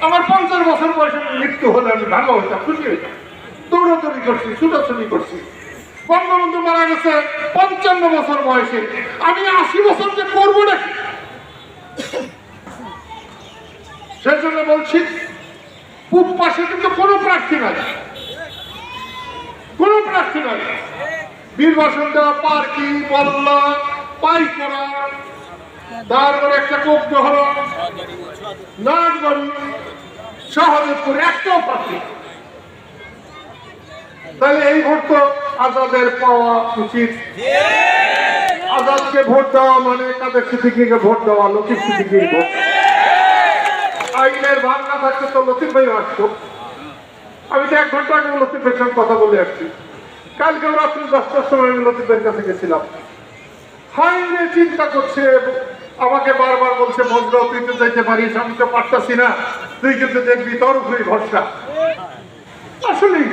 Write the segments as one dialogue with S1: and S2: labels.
S1: আমার পঞ্চাশ বছর বয়সে মৃত্যু হলে আমি ভালো হইতাম, খুশি হইতাম। দৌড়াদৌড়ি করছি, ছুটাছুটি করছি। বঙ্গবন্ধু মারা গেছে পঞ্চান্ন বছর বয়সে। আমি আশি বছর যে করব নাকি? সেই জন্য বলছি, পূব পাশে কিন্তু কোনো প্রার্থী নাই। কোনো প্রার্থী নাই। নির্বাচন দেওয়া পার্কি পাল্লা পাইকরা তারপরে একটা কোপ হল একটাও প্রার্থী তাহলে এই ভোট তো আজাদের পাওয়া উচিত। আজাদকে ভোট দেওয়া মানে কাদের সিদ্দিকিকে ভোট দেওয়া? লতিফ সিদ্দিকির আইনের ভাগ না থাকতে তো লতিফ ভাই আসতো। আমি তো এক ঘণ্টা আগে লতিফের সঙ্গে কথা বলে আসছি। কালকে রাত্রি দশটার সময় আমি লতিফের কাছে গেছিলাম। হাই চিন্তা করছে আমাকে বারবার বলছে মন্দ্র তুই তো যাইতে পারিস, আমি তো পারতাছি না। তুই কিন্তু দেখবি, তোর উপরেই ভরসা। আসলেই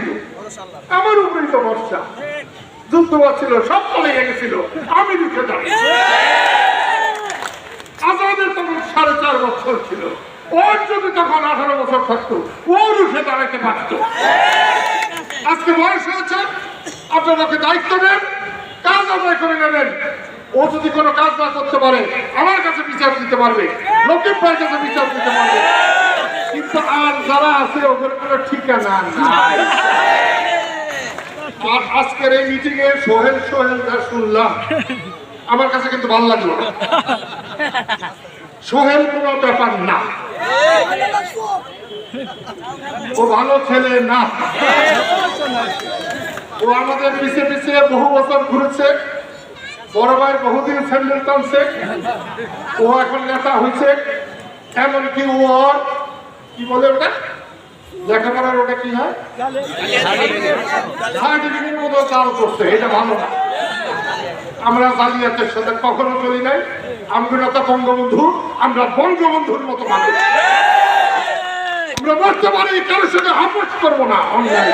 S1: আমার উপরেই তো ভরসা। যুদ্ধ ছিল সব চলে গেছিল, আমি রুখে দাঁড়িয়ে আজাদের তখন সাড়ে চার বছর ছিল। ওর যদি তখন আঠারো বছর থাকতো, ও রুখে দাঁড়াতে পারতো। আজকে বয়স হয়েছে, আপনারা দায়িত্ব নেন কাজ আদায় করে নেবেন। ও যদি কোনো কাজ না করতে পারে, আমার কাছে বিচার দিতে পারবে। লক্ষ্মীর ভাইয়ের কাছে বিচার দিতে পারবে। কিন্তু আর যারা আছে, ওদের কোনো ঠিকানা নাই। আর আজকের এই মিটিং এ সোহেল সোহেল যা শুনলাম। আমার কাছে কিন্তু ভালো লাগল। সোহেল কোনো ব্যাপার না। ও ভালো ছেলে না। ও আমাদের পিছিয়ে পিছিয়ে বহু বছর ঘুরেছে। বড় ভাই বহুদিন স্যান্ডেল টানছে। ও এখন নেতা হয়েছে। এমনকি ওর কি বলে ওটা? লেখাপড়ার ওটা কি হয়? চাল করছে, এটা ভালো না। আমরা জালিয়াতের সাথে কখনো চলি নাই। আমরা তো বঙ্গবন্ধু, আমরা বঙ্গবন্ধুর মতো মানুষ। আমরা পারি কারোর সাথে আপোষ করব না, অন্যায়।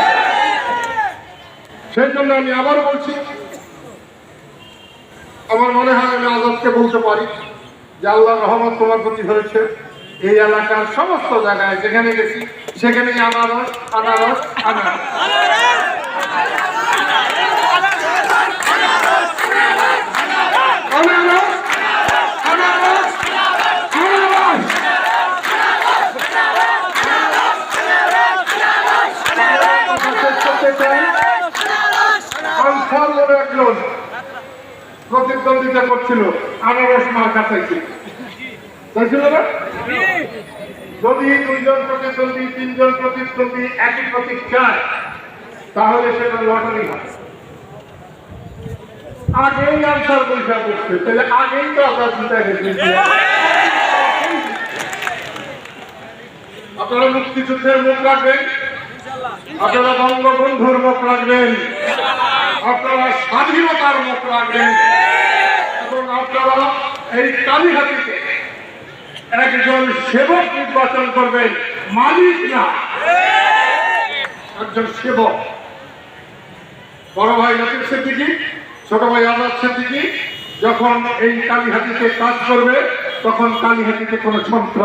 S1: সেই জন্য আমি আবার বলছি আমার মনে হয় আমি আজাদকে বলতে পারি যে আল্লাহ রহমত তোমার প্রতি হয়েছে এই এলাকার সমস্ত জায়গায় যেখানে গেছি সেখানেই আনারস আনারস আনারস আনারস আনারস শেষ করতে চাই আনসার বলে একজন প্রতিদ্বন্দ্বিতা করছিল, আনারস মার্কা চাইছিল চাইছিল যদি দুইজন প্রতিদ্বন্দ্বী, তিনজন প্রতিদ্বন্দ্বী একই প্রতীক চায় তাহলে সেটা লটারি হয় আগেই আনসার পরীক্ষা করছে, তাহলে আগেই তো আপনার চিন্তা আপনারা মুক্তিযুদ্ধের মুখ রাখবেন, আপনারা বঙ্গবন্ধুর মুখ রাখবেন, আপনারা স্বাধীনতার মুখ রাখবেন। আপনারা এই কালীঘাটিতে একজন সেবক নির্বাচন করবেন মালিক না। একজন সেবক। বড় ভাই লতিফ সিদ্দিকি ছোট ভাই আজাদ সিদ্দিকি যখন এই কালীহাতিতে কাজ করবে, তখন কালীহাতিতে কোনো সন্ত্রাস